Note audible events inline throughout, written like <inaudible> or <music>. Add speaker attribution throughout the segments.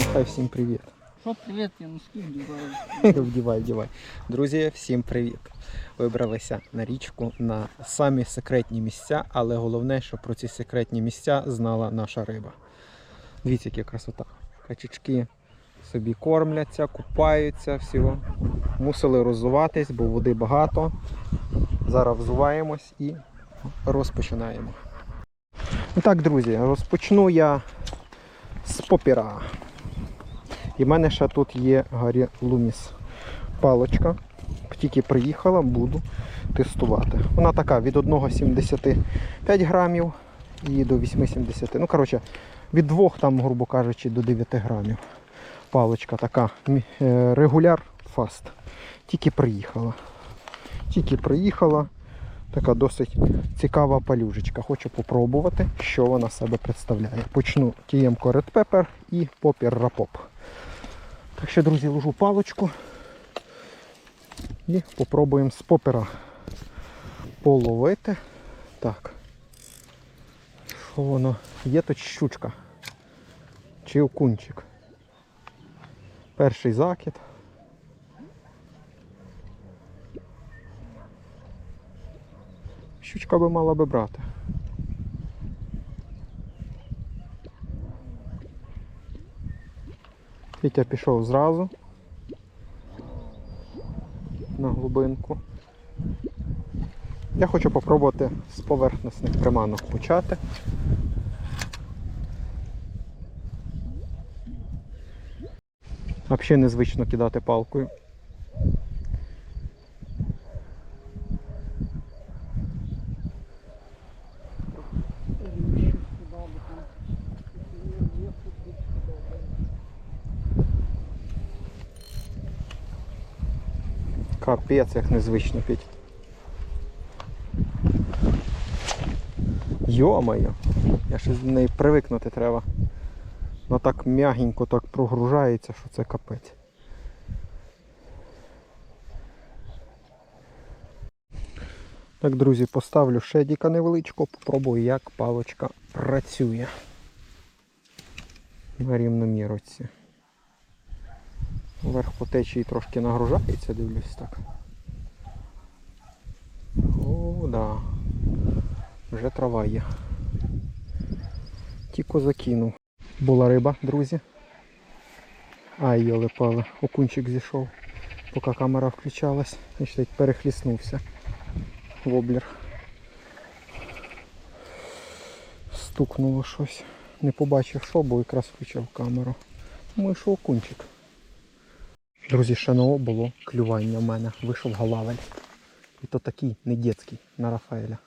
Speaker 1: Махай всім привіт.
Speaker 2: Що привіт, я носки вдіваю. <laughs>
Speaker 1: Вдівай, вдівай. Друзі, всім привіт. Вибралися на річку на самі секретні місця, але головне, що про ці секретні місця знала наша риба. Дивіться, яка красота. Качечки собі кормляться, купаються, всього. Мусили роззуватись, бо води багато. Зараз взуваємось і розпочинаємо. І так, друзі, розпочну я з попіра. І в мене ще тут є Гаррі Луміс палочка. Тільки приїхала, буду тестувати. Вона така від 1,75 грамів і до 8,70. Ну, коротше, від 2, там, грубо кажучи, до 9 грамів. Палочка така. е, Регуляр фаст. Тільки приїхала. Тільки приїхала. Така досить цікава палюжечка. Хочу попробувати, що вона себе представляє. Почну TM Red Pepper і Popper Rapop. Так що, друзі, ложу паличку і попробуємо з попера половити. Так. Що воно? Є тут щучка. Чи окунчик. Перший закид. Щучка би мала би брати. Вітя пішов зразу на глибинку. Я хочу попробувати з поверхностних приманок почати. Взагалі незвично кидати палкою. Капець, як незвично піть. Йо-моє, я ще з неї привикнути треба. Вона так м'ягенько так прогружається, що це капець. Так, друзі, поставлю шедіка невеличко, попробую, як палочка працює. На рівномірці. Верх по течії трошки нагружається, дивлюсь так. О, да. Вже трава є. Тільки закинув. Була риба, друзі. Ай, йоли пали. Окунчик зійшов, поки камера включалась. Значить, перехліснувся. Воблер. Стукнуло щось. Не побачив, що, бо якраз включав камеру. Думаю, що окунчик. Друзі, ново було клювання в мене. Вийшов галавель. І то такий, не дітський, на Рафаеля.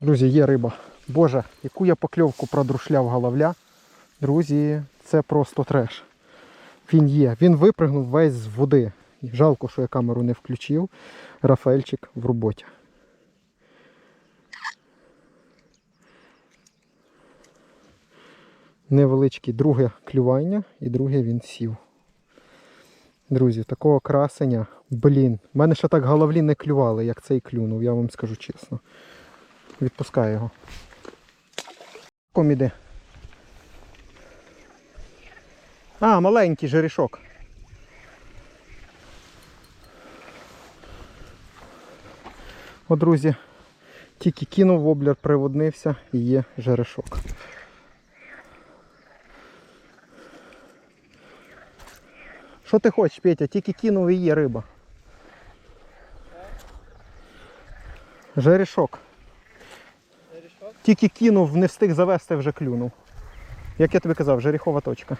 Speaker 1: Друзі, є риба. Боже, яку я покльовку продрушляв галавля. Друзі, це просто треш. Він є. Він випригнув весь з води. Жалко, що я камеру не включив. Рафаельчик в роботі. Невеличке друге клювання і друге він сів. Друзі, такого красення, блін. В мене ще так головлі не клювали, як цей клюнув, я вам скажу чесно. Відпускаю його. Ком іде. А, маленький жерішок. О, друзі, тільки кинув воблер, приводнився і є жерешок. Що ти хочеш, Петя? Тільки кинув і є риба. Жерешок. Тільки кинув, не встиг завести, вже клюнув. Як я тобі казав, жерехова точка.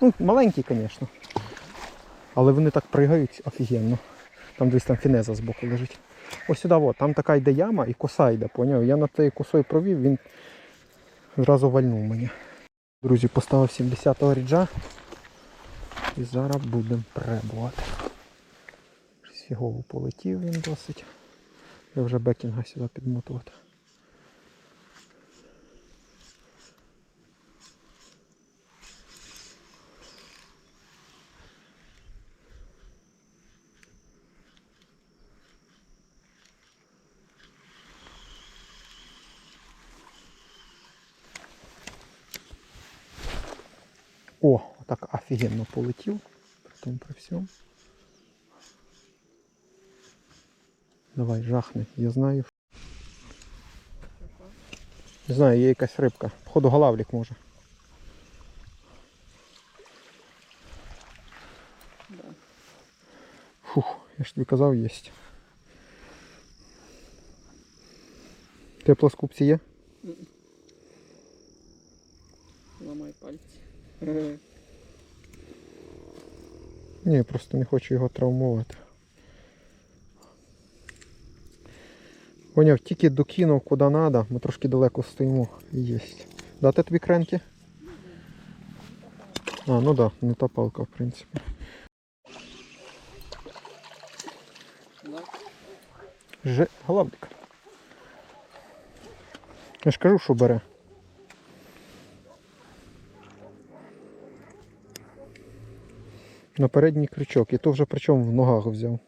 Speaker 1: Ну, маленький, звісно. Але вони так пригають офігенно. Там десь там фінеза з боку лежить. Ось сюди, от, там така йде яма і коса йде, поняв? Я над цією косою провів, він зразу вальнув мені. Друзі, поставив 70-го ріджа. І зараз будемо пребувати. Щось фігово полетів він досить. Я вже бекінга сюди підмотувати. О! Так офігенно полетів. При тому при всьому. Давай, жахни, я знаю. Не знаю, є якась рибка. Походу галавлік може. Фух, я ж тобі казав, єсть. Теплоскупці є?
Speaker 2: Ламай пальці.
Speaker 1: Ні, просто не хочу його травмувати. Поняв, тільки докинув куди треба, ми трошки далеко стоїмо. Єсть. Дати тобі кренки? А, ну так, да, не та палка, в принципі. Ж... Головник. Я ж кажу, що бере. На передній крючок. І то вже причому в ногах взяв.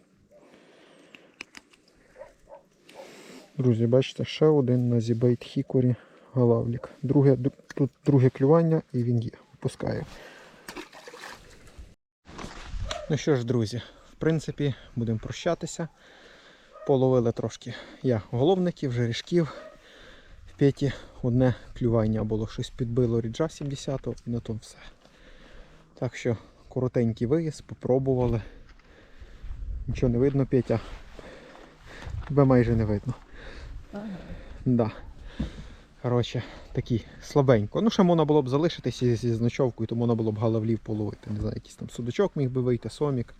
Speaker 1: Друзі, бачите, ще один на зібейт хікорі галавлік. Друге, тут друге клювання і він є. Пускаю. Ну що ж, друзі, в принципі, будемо прощатися. Половили трошки я головників, жерішків. В п'яті одне клювання було щось підбило ріджа 70-го і на тому все. Так що коротенький виїзд, попробували. Нічого не видно, Петя. Тебе майже не видно.
Speaker 2: Ага.
Speaker 1: Да. Коротше, такі слабенько. Ну, ще можна було б залишитися зі значовкою, то можна було б галавлів половити. Не знаю, якийсь там судачок міг би вийти, сомік.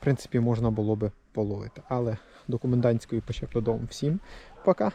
Speaker 1: В принципі, можна було би половити. Але до комендантської почав додому. Всім пока.